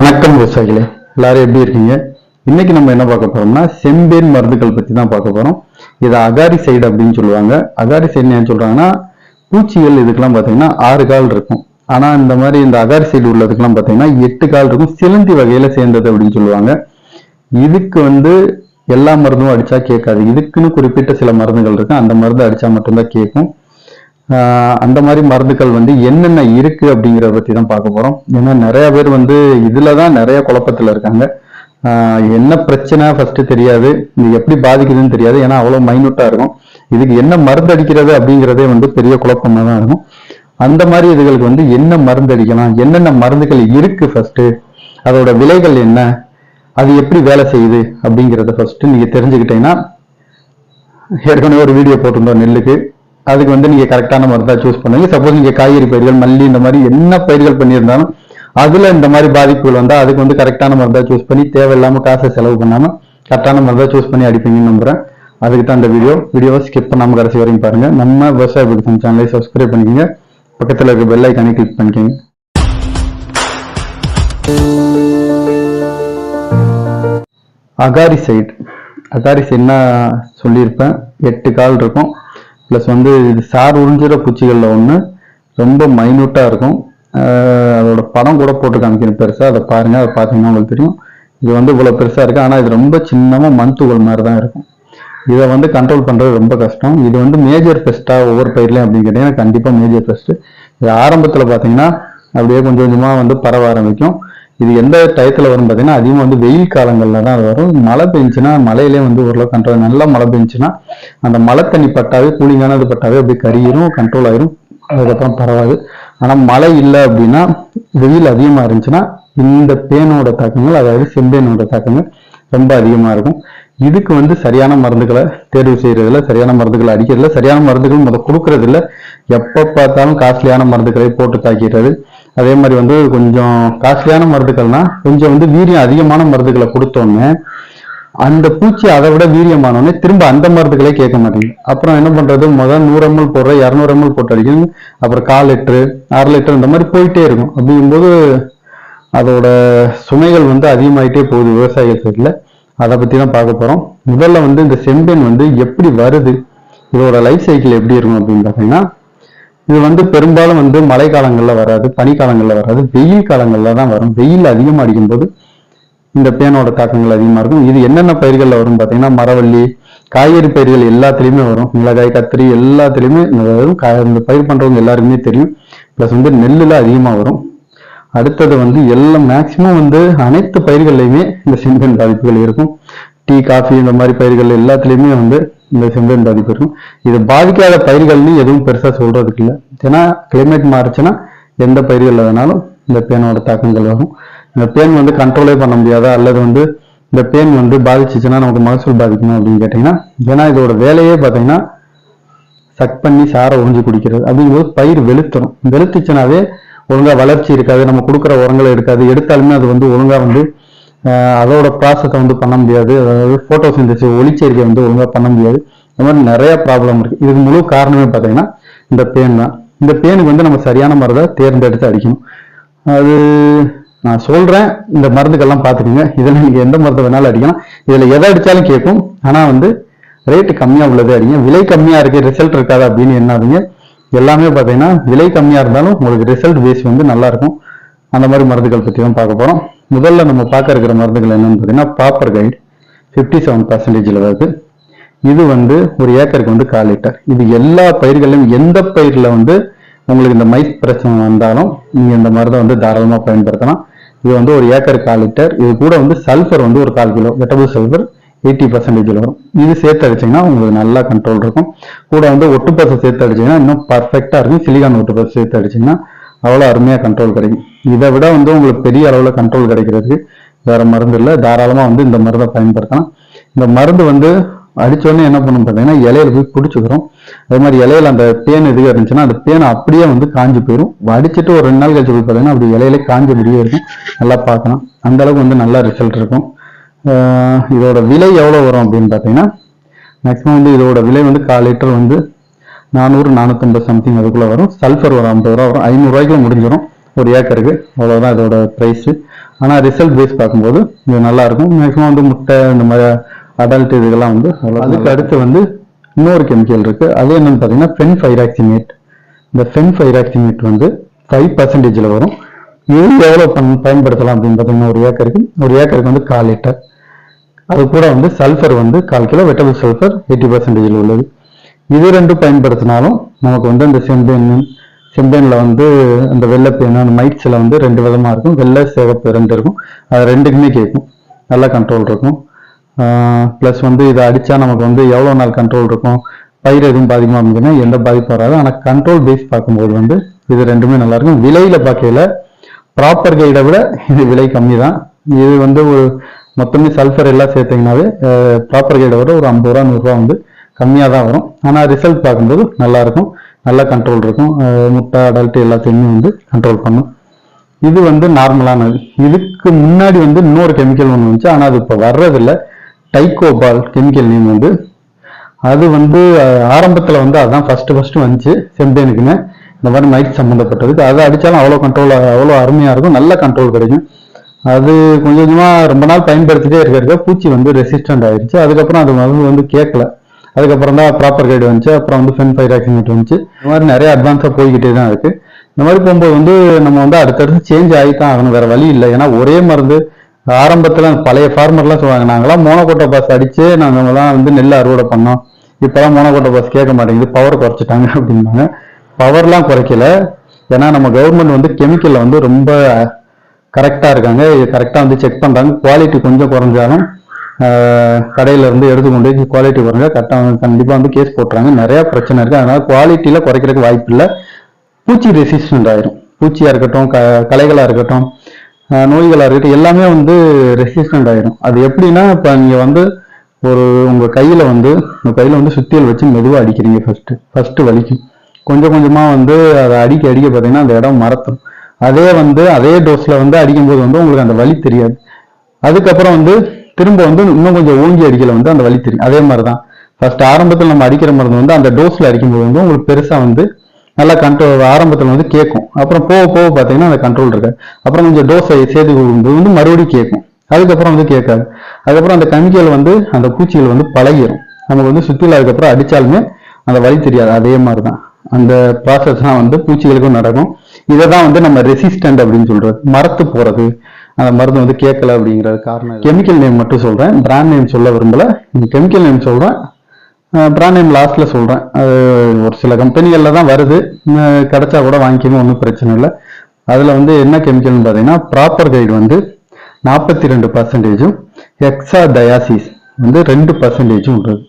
வணக்கம் விவசாயிகளே எல்லாரும் எப்படி இருக்கீங்க? இன்னைக்கு நம்ம என்ன பார்க்க போறோம்னா செம்பேன் மருந்துகள் பத்தி தான் பார்க்க போறோம். இது அகாரி சைடு அப்படின்னு சொல்லுவாங்க. அகாரி சைடு என்ன சொல்றாங்கன்னா பூச்சிகள் இதுக்கெல்லாம் பாத்தீங்கன்னா ஆறு கால் இருக்கும். ஆனா இந்த மாதிரி இந்த அகாரி சைடு உள்ளதுக்கெல்லாம் பார்த்தீங்கன்னா எட்டு கால் இருக்கும். சிலந்தி வகையில சேர்ந்தது அப்படின்னு சொல்லுவாங்க. இதுக்கு வந்து எல்லா மருந்தும் அடிச்சா கேட்காது. இதுக்குன்னு குறிப்பிட்ட சில மருந்துகள் இருக்கு. அந்த மருந்து அடிச்சா மட்டும்தான் கேட்கும். அந்த மாதிரி மருந்துகள் வந்து என்னென்ன இருக்கு அப்படிங்கிறத பத்தி தான் பார்க்க போறோம். ஏன்னா நிறைய பேர் வந்து இதுல தான் நிறைய குழப்பத்துல இருக்காங்க. என்ன பிரச்சனை ஃபர்ஸ்ட் தெரியாது. இது எப்படி பாதிக்குதுன்னு தெரியாது. ஏன்னா அவ்வளவு மைனூட்டா இருக்கும். இதுக்கு என்ன மருந்து அடிக்கிறது அப்படிங்கிறதே வந்து பெரிய குழப்பமா தான் இருக்கும். அந்த மாதிரி இதுகளுக்கு வந்து என்ன மருந்து அடிக்கலாம்? என்னென்ன மருந்துகள் இருக்கு ஃபர்ஸ்ட் அதோட விலைகள் என்ன? அது எப்படி வேலை செய்யுது அப்படிங்கிறத ஃபர்ஸ்ட் நீங்க தெரிஞ்சுக்கிட்டீங்கன்னா ஏற்கனவே ஒரு வீடியோ போட்டிருந்தோம் நெல்லுக்கு. அதுக்கு வந்து நீங்க கரெக்டான மருந்தா சூஸ் பண்ணுங்க சப்போஸ் நீங்க காய்கறி பயிர்கள் மல்லி இந்த மாதிரி என்ன பயிர்கள் பண்ணியிருந்தாலும் அதுல இந்த மாதிரி பாதிப்புகள் வந்தா அதுக்கு வந்து கரெக்டான மருந்தா சூஸ் பண்ணி தேவையில்லாம காசை செலவு பண்ணாம கரெக்டான மருந்தா சூஸ் பண்ணி அடிப்பீங்கன்னு நம்புறேன். அதுக்கு தான் இந்த வீடியோ வீடியோவை ஸ்கிப் பண்ணாம கடைசி வரையும் பாருங்க. நம்ம விவசாய பிடிக்கும் சேனலை சப்ஸ்கிரைப் பண்ணிக்கோங்க. பக்கத்துல இருக்க பெல் ஐக்கானே கிளிக் பண்ணிக்கோங்க. அகாரி அகாரிசைட்னா அகாரி சொல்லியிருப்பேன். எட்டு கால் இருக்கும். ப்ளஸ் வந்து இது சார் உறிஞ்சிற பூச்சிகளில் ஒன்று ரொம்ப மைனூட்டாக இருக்கும். அதோட படம் கூட போட்டு காமிக்கணும் பெருசாக அதை பாருங்கள் அதை பார்த்தீங்கன்னா உங்களுக்கு தெரியும். இது வந்து இவ்வளோ பெருசாக இருக்குது ஆனால் இது ரொம்ப சின்னமாக மண் துகள் மாதிரி தான் இருக்கும். இதை வந்து கண்ட்ரோல் பண்ணுறது ரொம்ப கஷ்டம். இது வந்து மேஜர் பெஸ்ட்டாக ஒவ்வொரு பயிர்லையும் அப்படின்னு கேட்டிங்கன்னா கண்டிப்பாக மேஜர் பெஸ்ட்டு இது ஆரம்பத்தில் பார்த்தீங்கன்னா அப்படியே கொஞ்சம் கொஞ்சமாக வந்து பரவ ஆரம்பிக்கும். இது எந்த டயத்தில் வரும் பார்த்தீங்கன்னா அதிகமாக வந்து வெயில் காலங்களில் தான் அது வரும். மழை பெஞ்சுன்னா மழையிலே வந்து ஓரளவு கண்ட்ரோல் நல்லா மழை பெஞ்சுன்னா அந்த மழை தண்ணி பட்டாவே கூலிங்கானது பட்டாவே அப்படியே கரியிரும் கண்ட்ரோல் ஆயிரும். அதுக்கப்புறம் பரவாது. ஆனால் மழை இல்லை அப்படின்னா வெயில் அதிகமாக இருந்துச்சுன்னா இந்த பேனோட தாக்கங்கள் அதாவது செம்பேனோட தாக்கங்கள் ரொம்ப அதிகமாக இருக்கும். இதுக்கு வந்து சரியான மருந்துகளை தேர்வு செய்யறதில்ல சரியான மருந்துகளை அடிக்கிறதில்ல சரியான மருந்துகள் முத கொடுக்கறதில்ல. எப்போ பார்த்தாலும் காஸ்ட்லியான மருந்துகளை போட்டு தாக்கிடுறது. அதே மாதிரி வந்து கொஞ்சம் காஸ்ட்லியான மருந்துகள்னா கொஞ்சம் வந்து வீரியம் அதிகமான மருந்துகளை கொடுத்தோன்னே அந்த பூச்சி அதை விட வீரியமானோடனே திரும்ப அந்த மருந்துகளே கேட்க மாட்டேங்குது. அப்புறம் என்ன பண்றது? முதல் நூறு எம்எல் போடுற இரநூறு எம்எல் போட்டு வரைக்கும் அப்புறம் கால் லிட்டரு அரை லிட்டர் இந்த மாதிரி போயிட்டே இருக்கும். அப்படிங்கும்போது அதோட சுமைகள் வந்து அதிகமாயிட்டே போகுது விவசாய சைடில். அதை பத்தி தான் பார்க்க போறோம். முதல்ல வந்து இந்த செம்பெண் வந்து எப்படி வருது? இதோட லைஃப் சைக்கிள் எப்படி இருக்கும் அப்படின்னு பார்த்தீங்கன்னா இது வந்து பெரும்பாலும் வந்து மழை காலங்களில் வராது பனிக்காலங்களில் வராது வெயில் காலங்களில் தான் வரும். வெயில் அதிகமாக அடிக்கும்போது இந்த பேனோட தாக்கங்கள் அதிகமாக இருக்கும். இது என்னென்ன பயிர்களில் வரும் பார்த்தீங்கன்னா மரவள்ளி காய்கறி பயிர்கள் எல்லாத்துலேயுமே வரும். மிளகாய் கத்திரி எல்லாத்துலேயுமே இந்த வரும். இந்த பயிர் பண்ணுறவங்க எல்லாருக்குமே தெரியும். ப்ளஸ் வந்து நெல்லில் அதிகமாக வரும். அடுத்தது வந்து எல்லாம் மேக்சிமம் வந்து அனைத்து பயிர்கள்லையுமே இந்த செம்பேன் பாதிப்புகள் இருக்கும். டீ காஃபி இந்த மாதிரி பயிர்கள் எல்லாத்துலேயுமே வந்து இந்த செம்பேன் பாதிப்பு இருக்கும் இது பாதிக்காத பயிர்கள்னு எதுவும் பெருசாக சொல்கிறதுக்கு இல்லை. ஏன்னா கிளைமேட் மாறுச்சுன்னா எந்த பயிர்கள் வேணாலும் இந்த பேனோட தாக்கங்கள் வரும். இந்த பேன் வந்து கண்ட்ரோலே பண்ண முடியாதா? அல்லது வந்து இந்த பேன் வந்து பாதிச்சுச்சுன்னா நமக்கு மகசூல் பாதிக்கணும் அப்படின்னு கேட்டிங்கன்னா ஏன்னா இதோட வேலையே பார்த்தீங்கன்னா சக் பண்ணி சாரை உறிஞ்சி குடிக்கிறது. அப்படிங்கும்போது பயிர் வெளுத்துரும் வெளுத்துச்சுனாவே ஒழுங்காக வளர்ச்சி இருக்காது. நம்ம கொடுக்குற உரங்களை எடுக்காது எடுத்தாலுமே அது வந்து ஒழுங்காக வந்து அதோட ப்ராசஸை வந்து பண்ண முடியாது. அதாவது போட்டோசிந்தசிஸ் ஒளிச்சேர்க்கை வந்து ஒழுங்காக பண்ண முடியாது. இந்த மாதிரி நிறைய ப்ராப்ளம் இருக்குது இதுக்கு முழு காரணமே பார்த்தீங்கன்னா இந்த பேன் தான். இந்த பேனுக்கு வந்து நம்ம சரியான மருந்தை தேர்ந்தெடுத்து அடிக்கணும். அது நான் சொல்கிறேன் இந்த மருந்துக்கெல்லாம் பார்த்துக்கோங்க. இதில் நீங்கள் எந்த மருந்து வேணாலும் அடிக்கலாம். இதில் எதை அடித்தாலும் கேட்கும். ஆனால் வந்து ரேட்டு கம்மியாக உள்ளது அடிங்க. விலை கம்மியாக இருக்குது ரிசல்ட் இருக்காது அப்படின்னு என்னாதீங்க எல்லாமே பார்த்தீங்கன்னா விலை கம்மியாக இருந்தாலும் உங்களுக்கு ரிசல்ட் பேஸ் வந்து நல்லாயிருக்கும் அந்த மாதிரி மருந்துகள் பற்றி தான் பார்க்க போகிறோம் முதல்ல நம்ம பார்க்க இருக்கிற மருந்துகள் என்னன்னு பார்த்தீங்கன்னா ப்ராப்பர் கைடு ஃபிஃப்டி செவன் பர்சன்டேஜில் வருது. இது வந்து ஒரு ஏக்கருக்கு வந்து கால் லிட்டர். இது எல்லா பயிர்களையும் எந்த பயிரில் வந்து உங்களுக்கு இந்த மைஸ் பிரச்சனை வந்தாலும் நீங்கள் இந்த மருந்தை வந்து தாராளமாக பயன்படுத்தலாம். இது வந்து ஒரு ஏக்கர் கால் லிட்டர். இது கூட வந்து சல்ஃபர் வந்து ஒரு கால் கிலோ வெட்டபிள் சல்ஃபர் எயிட்டி பர்சன்டேஜில் வரும். இது சேர்த்து அடிச்சீங்கன்னா உங்களுக்கு நல்லா கண்ட்ரோல் இருக்கும். கூட வந்து ஒட்டுப்பசை சேர்த்து அடிச்சீங்கன்னா இன்னும் பர்ஃபெக்டாக இருக்கும். சிலிகான் ஒட்டுப்பசை சேர்த்து அடிச்சீங்கன்னா அவ்வளோ அருமையாக கண்ட்ரோல் கிடைக்கும். இதை விட வந்து உங்களுக்கு பெரிய அளவில் கண்ட்ரோல் கிடைக்கிறதுக்கு வேறு மருந்து இல்லை. தாராளமாக வந்து இந்த மருந்தை பயன்படுத்தலாம். இந்த மருந்து வந்து அடித்தோடனே என்ன பண்ணும் பார்த்தீங்கன்னா இலையில போய் பிடிச்சிக்கிறோம் அதே மாதிரி இலையில அந்த பேன் எதுக்கு இருந்துச்சுன்னா அந்த பேன் அப்படியே வந்து காஞ்சி போயிடும் அடிச்சிட்டு ஒரு ரெண்டு நாள் கழிச்சு போய் பார்த்தீங்கன்னா அப்படி இலையில காஞ்சி முடியே இருக்கும். நல்லா பார்க்கலாம். அந்த அளவுக்கு வந்து நல்ல ரிசல்ட் இருக்கும். இதோட விலை எவ்வளோ வரும் அப்படின்னு பார்த்தீங்கன்னா மேக்ஸிமம் வந்து இதோட விலை வந்து கால் லிட்டர் வந்து நானூறு நானூற்றம்பது சம்திங் அதுக்குள்ள வரும். சல்ஃபர் ஒரு ஐம்பது ரூபா வரும். ஐநூறுரூவாய்க்குள்ள முடிஞ்சிடும் ஒரு ஏக்கருக்கு அவ்வளோதான் இதோட ப்ரைஸு ஆனால் ரிசல்ட் பேஸ் பார்க்கும்போது இது நல்லா இருக்கும். மேக்ஸிமம் வந்து முட்டை இந்த மாதிரி அடல்ட் இதுக்கெல்லாம் வந்து அதுக்கு அடுத்து வந்து இன்னொரு கெமிக்கல் இருக்கு. அது என்னன்னு பார்த்தீங்கன்னா ஃபென் ஃபைராக்சிமேட் இந்த ஃபென் ஃபைராக்சிமேட் வந்து ஃபைவ் பர்சன்டேஜில் வரும். இது எவ்வளோ பண் பயன்படுத்தலாம் அப்படின்னு பார்த்தீங்கன்னா ஒரு ஏக்கருக்கு ஒரு ஏக்கருக்கு வந்து கால் லிட்டர். அது கூட வந்து சல்ஃபர் வந்து கால் கிலோ வெட்டபிள் சல்ஃபர் எயிட்டி பர்சன்டேஜில் உள்ளது. இது ரெண்டும் பயன்படுத்தினாலும் நமக்கு வந்து அந்த செம்பேன் செம்பேனில் வந்து அந்த வெள்ளைப்பேன் அந்த மைட்ஸில் வந்து ரெண்டு விதமாக இருக்கும். வெள்ளை சிவப்பு ரெண்டு இருக்கும். அது ரெண்டுக்குமே கேட்கும். நல்லா கண்ட்ரோல் இருக்கும். ப்ளஸ் வந்து இதை அடித்தா நமக்கு வந்து எவ்வளோ நாள் கண்ட்ரோல் இருக்கும்? பயிர் எதுவும் பாதிக்குமா அப்படின்னா எந்த பாதிப்பும் வராது. ஆனால் கண்ட்ரோல் பேஸ் பார்க்கும்போது வந்து இது ரெண்டுமே நல்லாயிருக்கும் விலையில் பார்க்கையில் பார்க்கையில ப்ராப்பர் கைடை விட இது விலை கம்மி தான் இது வந்து ஒரு மொத்தமே சல்ஃபர் எல்லாம் சேர்த்திங்கனாவே ப்ராப்பர் கைடை விட ஒரு ஐம்பது ரூபா நூறுரூவா வந்து கம்மியாக தான் வரும். ஆனால் ரிசல்ட் பார்க்கும்போது நல்லா நல்ல கண்ட்ரோல் இருக்கும். முட்டை அடல்ட்டு எல்லாத்தையுமே வந்து கண்ட்ரோல் பண்ணும். இது வந்து நார்மலானது இதுக்கு முன்னாடி வந்து இன்னொரு கெமிக்கல் ஒன்று வந்துச்சு. ஆனால் அது இப்போ வர்றதில்ல. டைகோபால் கெமிக்கல் நேம் வந்து அது வந்து ஆரம்பத்தில் வந்து அதுதான் ஃபஸ்ட்டு ஃபஸ்ட்டு வந்துச்சு. செம்பேனுக்குன்னு இந்த மாதிரி மைட் சம்மந்தப்பட்டதுக்கு அதை அடித்தாலும் அவ்வளோ கண்ட்ரோல் அவ்வளோ அருமையாக இருக்கும். நல்ல கண்ட்ரோல் கிடைக்கும். அது கொஞ்சம் கொஞ்சமாக ரொம்ப நாள் பயன்படுத்திட்டே இருக்க இருக்க பூச்சி வந்து ரெசிஸ்டன்ட் ஆயிடுச்சு அதுக்கப்புறம் அது மருந்து வந்து கேட்கல. அதுக்கப்புறம் தான் ப்ராப்பர் கைடு வந்துச்சு. அப்புறம் வந்து ஃபென் ஃபைராக்சிமேட் வந்துச்சு. இந்த மாதிரி நிறைய அட்வான்ஸாக போய்கிட்டே தான் இருக்கு. இந்த மாதிரி போகும்போது வந்து நம்ம வந்து அடுத்தடுத்து சேஞ்ச் ஆகி தான் ஆகணும். வேற வழி இல்லை. ஏன்னா ஒரே மருந்து ஆரம்பத்தில் பழைய ஃபார்மர்லாம் சொல்லுவாங்க நாங்களாம் மோனோகோட்டோ பாஸ் அடிச்சு தான் வந்து நெல் அறுவடை பண்ணோம். இப்பெல்லாம் மோனோகோட்டோ பாஸ் கேட்க மாட்டேங்குது. பவர் குறைச்சிட்டாங்க அப்படின்னாங்க பவர்லாம் குறைக்கல. ஏன்னா நம்ம கவர்மெண்ட் வந்து கெமிக்கலில் வந்து ரொம்ப கரெக்டாக இருக்காங்க. கரெக்டாக வந்து செக் பண்ணுறாங்க குவாலிட்டி கொஞ்சம் குறைஞ்சாலும் கடையிலேருந்து கடையில இருந்து எடுத்து கொண்டு போய் குவாலிட்டி குறைஞ்சா கரெக்டாக கண்டிப்பாக வந்து கேஸ் போட்டுறாங்க. நிறைய பிரச்சனை இருக்கு. அதனால குவாலிட்டியில குறைக்கிறதுக்கு வாய்ப்பு இல்லை. பூச்சி ரெசிஸ்டன்ட் ஆயிரும். பூச்சியா இருக்கட்டும் க களைகளா இருக்கட்டும் நோய்களாக நோய்களா இருக்கட்டும் எல்லாமே வந்து ரெசிஸ்டன்ட் ஆயிரும். அது எப்படின்னா இப்போ நீங்க வந்து ஒரு உங்க கையில வந்து உங்க கையில வந்து சுத்தியல் வச்சு மெதுவாக அடிக்கிறீங்க ஃபர்ஸ்ட் ஃபர்ஸ்ட் வலிக்கும் கொஞ்சம் கொஞ்சமா வந்து அதை அடிக்க அடிக்க பார்த்தீங்கன்னா அந்த இடம் மறத்தும் அதே வந்து அதே டோஸ்ல வந்து அடிக்கும்போது வந்து உங்களுக்கு அந்த வலி தெரியாது. அதுக்கப்புறம் வந்து திரும்ப வந்து இன்னும் கொஞ்சம் ஓங்கி அடிக்கல வந்து அந்த வலி தெரியும். அதே மாதிரி தான் ஃபர்ஸ்ட் ஆரம்பத்தில் நம்ம அடிக்கிற மருந்து வந்து அந்த டோஸில் அடிக்கும்போது வந்து உங்களுக்கு பெருசாக வந்து நல்லா கண்ட்ரோல் ஆரம்பத்தில் வந்து கேட்கும். அப்புறம் போக போக பார்த்தீங்கன்னா அந்த கண்ட்ரோல் இருக்கு. அப்புறம் கொஞ்சம் டோஸை சேர்த்து கொடுக்கும்போது வந்து மறுபடியும் கேட்கும். அதுக்கப்புறம் வந்து கேட்காது. அதுக்கப்புறம் அந்த கமிக்கல் வந்து அந்த பூச்சிகள் வந்து பழகிரும். நமக்கு வந்து சுத்தில அதுக்கப்புறம் அடித்தாலுமே அந்த வழி தெரியாது. அதே மாதிரி தான் அந்த ப்ராசஸ் தான் வந்து பூச்சிகளுக்கும் நடக்கும். இதை தான் வந்து நம்ம ரெசிஸ்டன்ட் அப்படின்னு சொல்றது. மரத்து போறது. அந்த மருந்து வந்து கேட்கல அப்படிங்கிறது காரணம் கெமிக்கல் நேம் மட்டும் சொல்கிறேன் பிராண்ட் நேம் சொல்ல விரும்பல. கெமிக்கல் நேம் சொல்கிறேன் பிராண்ட் நேம் லாஸ்ட்டில் சொல்கிறேன் அது ஒரு சில கம்பெனிகளில் தான் வருது. கிடச்சா கிடைச்சா கூட வாங்கிக்கணும் ஒன்றும் பிரச்சனை இல்லை. அதில் வந்து என்ன கெமிக்கல்னு பார்த்தீங்கன்னா ப்ராப்பர் கைடு வந்து நாற்பத்தி ரெண்டு பர்சன்டேஜும் எக்ஸா டயாசிஸ் வந்து ரெண்டு பர்சன்டேஜும் உள்ளது.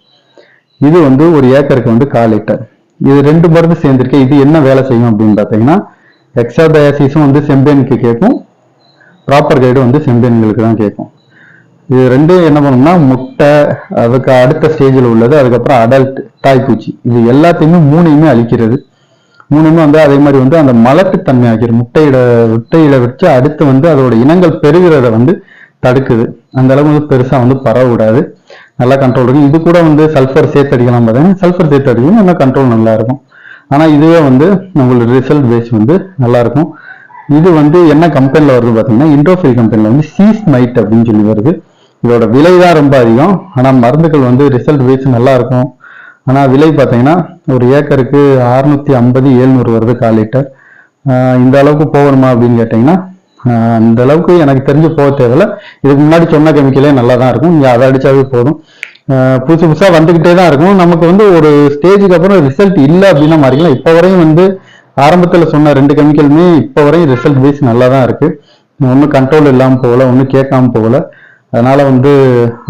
இது வந்து ஒரு ஏக்கருக்கு வந்து கால் லிட்டர். இது ரெண்டு மருந்து சேர்ந்திருக்கு இது என்ன வேலை செய்யும் அப்படின்னு பார்த்தீங்கன்னா எக்ஸா டயாசிஸும் வந்து செம்பேனுக்கு கேட்கும். ப்ராப்பர் கைடு வந்து செம்பேன்களுக்கு தான் கேட்கும். இது ரெண்டும் என்ன பண்ணணும்னா முட்டை அதுக்கு அடுத்த ஸ்டேஜில் உள்ளது அதுக்கப்புறம் அடல்ட் தாய்ப்பூச்சி. இது எல்லாத்தையுமே மூணையுமே அழிக்கிறது. மூணுமே வந்து அதே மாதிரி வந்து அந்த மலட்டுத்தன்மை ஆக்கிரும் முட்டையிட முட்டையில வச்சு அடுத்து வந்து அதோட இனங்கள் பெருகிறத வந்து தடுக்குது. அந்த அளவு வந்து பெருசா வந்து பரவ நல்லா கண்ட்ரோல் இருக்கும் இது கூட வந்து சல்ஃபர் சேர்த்து அடிக்கலாம் பார்த்தீங்கன்னா சல்ஃபர் சேர்த்து அடிக்கணும் நல்லா கண்ட்ரோல் நல்லா இருக்கும். ஆனா இதுவே வந்து உங்களுக்கு ரிசல்ட் பேஸ் வந்து நல்லா இருக்கும். இது வந்து என்ன கம்பெனியில் வருது பார்த்தீங்கன்னா இண்டோஃபில் கம்பெனியில் வந்து சீஸ் மைட் அப்படின்னு சொல்லி வருது. இதோட விலை தான் ரொம்ப அதிகம். ஆனால் மருந்துகள் வந்து ரிசல்ட் வைஸ் நல்லா இருக்கும். விலை பார்த்தீங்கன்னா ஒரு ஏக்கருக்கு அறுநூத்தி ஐம்பது எழுநூறு வருது கால் லிட்டர் இந்த அளவுக்கு போகணுமா அப்படின்னு கேட்டிங்கன்னா இந்த அந்த அளவுக்கு எனக்கு தெரிஞ்சு போக தேவையில்ல. இதுக்கு முன்னாடி சொன்ன கெமிக்கலே நல்லா தான் இருக்கும். நீங்கள் அதை அடித்தாவே போதும். புதுசு புதுசாக வந்துக்கிட்டே தான் இருக்கும். நமக்கு வந்து ஒரு ஸ்டேஜுக்கு அப்புறம் ரிசல்ட் இல்லை அப்படின்னா மாறிக்கலாம் இப்போ வரையும் வந்து ஆரம்பத்தில் சொன்ன ரெண்டு கெமிக்கலுமே இப்போ வரையும் ரிசல்ட் பேஸ் நல்லா தான் இருக்குது ஒன்றும் கண்ட்ரோல் இல்லாமல் போகல ஒன்றும் கேட்காம போகல. அதனால் வந்து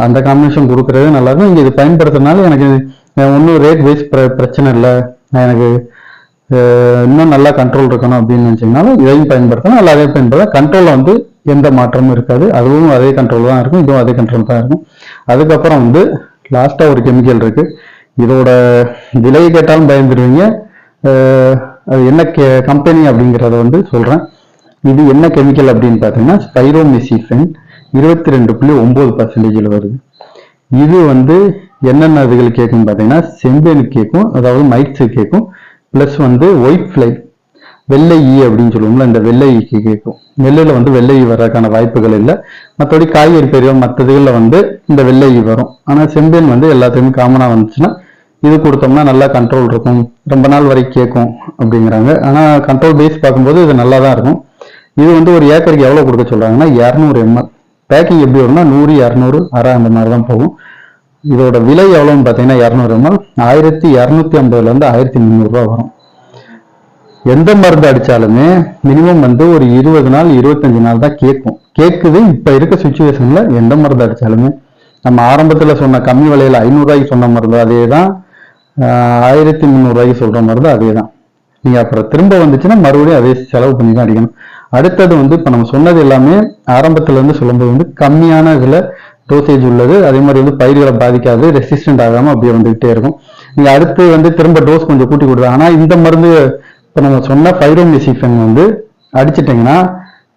அந்த காம்பினேஷன் கொடுக்குறதே நல்லா இருக்கும் இங்க இது பயன்படுத்துறதுனால எனக்கு ஒன்றும் ரேட் வைஸ் பிரச்சனை இல்லை. எனக்கு இன்னும் நல்லா கண்ட்ரோல் இருக்கணும் அப்படின்னு நினைச்சீங்கனாலும் இதையும் பயன்படுத்தலாம் நல்லா அதே பயன்படுத்தலாம் கண்ட்ரோலில் வந்து எந்த மாற்றமும் இருக்காது. அதுவும் அதே கண்ட்ரோல் தான் இருக்கும். இதுவும் அதே கண்ட்ரோல் தான் இருக்கும். அதுக்கப்புறம் வந்து லாஸ்ட்டாக ஒரு கெமிக்கல் இருக்குது இதோட விலையை கேட்டாலும் பயந்துருவீங்க அது என்ன கம்பெனி அப்படிங்கிறத வந்து சொல்கிறேன் இது என்ன கெமிக்கல் அப்படின்னு பார்த்தீங்கன்னா ஸ்பைரோமிசிஃபென் இருபத்தி ரெண்டு புள்ளி ஒம்பது பர்சன்டேஜில் வருது. இது வந்து என்னென்ன இதுகள் கேட்கும் பார்த்தீங்கன்னா செம்பேனு கேட்கும் அதாவது மைட்ஸு கேட்கும் ப்ளஸ் வந்து ஒயிட் ஃப்ளை வெள்ளை ஈ அப்படின்னு சொல்லுவோம்ல இந்த வெள்ளை e ஈக்கு கேட்கும். நெல்லில் வந்து வெள்ளை ஈ வர்றதுக்கான வாய்ப்புகள் இல்லை. மற்றபடி காய்கறி பெரிய மற்றதுகளில் வந்து இந்த வெள்ளை ஈ வரும். ஆனால் செம்பேன் வந்து எல்லாத்துக்குமே காமனாக வந்துச்சுன்னா இது கொடுத்தோம்னா நல்லா கண்ட்ரோல் இருக்கும். ரொம்ப நாள் வரைக்கும் கேட்கும் அப்படிங்கிறாங்க. ஆனால் கண்ட்ரோல் பேஸ் பார்க்கும்போது இது நல்லா தான் இருக்கும். இது வந்து ஒரு ஏக்கருக்கு எவ்வளோ கொடுக்க சொல்கிறாங்கன்னா இரநூறு எம்எல் பேக்கிங் எப்படி வரும்னா நூறு இரநூறு அரை அந்த மாதிரி தான் போகும். இதோட விலை எவ்வளோன்னு பார்த்தீங்கன்னா இரநூறு எம்எல் ஆயிரத்தி இரநூத்தி ஐம்பதுலேருந்து ஆயிரத்தி முந்நூறுரூவா வரும். எந்த மருந்து அடித்தாலுமே மினிமம் வந்து ஒரு இருபது நாள் இருபத்தஞ்சு நாள் தான் கேட்கும். கேட்குது இப்போ இருக்க சுச்சுவேஷனில் எந்த மருந்து அடித்தாலுமே நம்ம ஆரம்பத்தில் சொன்ன கம்மி விலையில் ஐநூறுரூவாய்க்கு சொன்ன மருந்து அதே தான் ஆயிரத்தி முந்நூறுரூவாய்க்கு சொல்ற மருந்து அதே தான் நீங்கள் அப்புறம் திரும்ப வந்துச்சுன்னா மறுபடியும் அதே செலவு பண்ணி தான் அடிக்கணும். அடுத்தது வந்து இப்போ நம்ம சொன்னது எல்லாமே ஆரம்பத்தில் இருந்து சொல்லும்போது வந்து கம்மியான இதில் டோசேஜ் உள்ளது. அதே மாதிரி வந்து பயிர்களை பாதிக்காது ரெசிஸ்டன்ட் ஆகாமல் அப்படியே வந்துகிட்டே இருக்கும். நீங்கள் அடுத்து வந்து திரும்ப டோஸ் கொஞ்சம் கூட்டி கொடுத்தா ஆனால் இந்த மருந்து இப்போ நம்ம சொன்ன பைரோமிசிஃபன் வந்து அடிச்சிட்டிங்கன்னா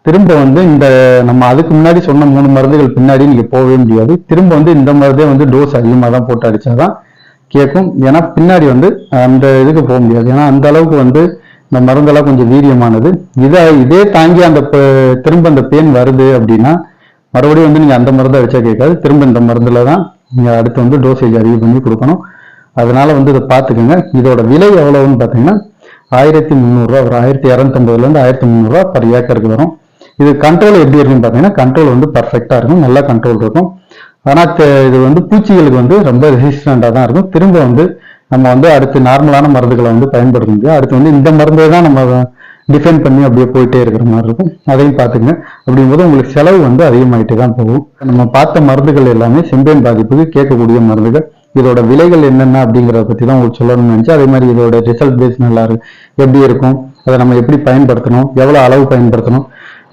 திரும்ப வந்து இந்த நம்ம அதுக்கு முன்னாடி சொன்ன மூணு மருந்துகள் பின்னாடி நீங்கள் போகவே முடியாது. திரும்ப வந்து இந்த மருந்தே வந்து டோஸ் அதிகமாக தான் போட்டு அடிச்சாதான் கேட்கும் ஏன்னா பின்னாடி வந்து அந்த இதுக்கு போக முடியாது. ஏன்னா அந்த அளவுக்கு வந்து இந்த மருந்தெல்லாம் கொஞ்சம் வீரியமானது. இதை இதே தாங்கி அந்த திரும்ப அந்த பெயின் வருது அப்படின்னா மறுபடியும் வந்து நீங்கள் அந்த மருந்தை அடிச்சா கேட்காது. திரும்ப இந்த மருந்தில் தான் நீங்கள் அடுத்து வந்து டோசேஜ் அதிகம் பண்ணி கொடுக்கணும். அதனால வந்து இதை பார்த்துக்கோங்க. இதோட விலை எவ்வளவுன்னு பார்த்தீங்கன்னா ஆயிரத்தி முந்நூறுரூவா வரும். ஆயிரத்தி இரநூத்தம்பதுலேருந்து ஆயிரத்தி முந்நூறுரூவா பர் ஏக்கருக்கு வரும். இது கண்ட்ரோல் எப்படி இருக்குன்னு பார்த்தீங்கன்னா கண்ட்ரோல் வந்து பர்ஃபெக்டாக இருக்கும். நல்லா கண்ட்ரோல் இருக்கும். ஆனால் இது வந்து பூச்சிகளுக்கு வந்து ரொம்ப ரெசிஸ்டண்டாக தான் இருக்கும். திரும்ப வந்து நம்ம வந்து அடுத்து நார்மலான மருந்துகளை வந்து பயன்படுத்த முடியும் அடுத்து வந்து இந்த மருந்தை தான் நம்ம டிஃபெண்ட் பண்ணி அப்படியே போயிட்டே இருக்கிற மாதிரி இருக்கும். அதையும் பார்த்துங்க அப்படிங்கும்போது உங்களுக்கு செலவு வந்து அதிகமாயிட்டே தான் போகும். நம்ம பார்த்த மருந்துகள் எல்லாமே செம்பேன் பாதிப்புக்கு கேட்கக்கூடிய மருந்துகள். இதோட விலைகள் என்னென்ன அப்படிங்கிறத பற்றி தான் உங்களுக்கு சொல்லணும்னு நினச்சி அதே மாதிரி இதோட ரிசல்ட் பேஸ் நல்லா இருக்கு. எப்படி இருக்கும்? அதை நம்ம எப்படி பயன்படுத்தணும்? எவ்வளோ அளவு பயன்படுத்தணும்?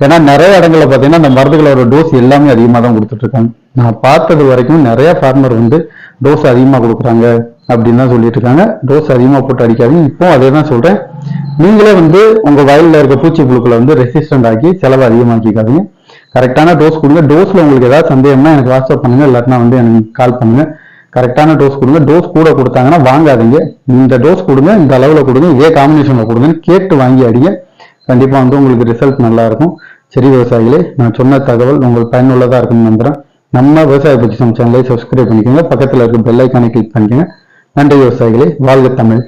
ஏன்னா நிறைய இடங்களில் பார்த்தீங்கன்னா அந்த மருந்துகளோட டோஸ் எல்லாமே அதிகமாக தான் கொடுத்துட்ருக்காங்க நான் பார்த்தது வரைக்கும் நிறைய ஃபார்மர் வந்து டோஸ் அதிகமாக கொடுக்குறாங்க அப்படின்னு தான் சொல்லிட்டு இருக்காங்க. டோஸ் அதிகமாக போட்டு அடிக்காதீங்க. இப்போ அதே தான் சொல்றேன். நீங்களே வந்து உங்க வயல்ல இருக்க பூச்சி புழுக்களை வந்து ரெசிஸ்டன்ட் ஆக்கி செலவு அதிகமாக்கிக்காதீங்க. கரெக்டான டோஸ் கொடுங்க. டோஸ்ல உங்களுக்கு ஏதாவது சந்தேகம்னா எனக்கு வாட்ஸ்அப் பண்ணுங்க. இல்லாட்டினா வந்து எனக்கு கால் பண்ணுங்க. கரெக்டான டோஸ் கொடுங்க. டோஸ் கூட கொடுத்தாங்கன்னா வாங்காதீங்க. இந்த டோஸ் கொடுங்க இந்த அளவில் கொடுங்க இதே காம்பினேஷன்ல கொடுங்கன்னு கேட்டு வாங்கி அடிங்க. கண்டிப்பா வந்து உங்களுக்கு ரிசல்ட் நல்லா இருக்கும். சரி விவசாயிகளே நான் சொன்ன தகவல் உங்களுக்கு பயனுள்ளதா இருக்கும்னு நம்புறேன். நம்ம விவசாய பற்றி சேனலை சப்ஸ்கிரைப் பண்ணிக்கோங்க. பக்கத்தில் இருக்க பெல் ஐக்கானை கிளிக் பண்ணிக்கோங்க. நன்றி விவசாயிகளே. வாழ்க தமிழ்.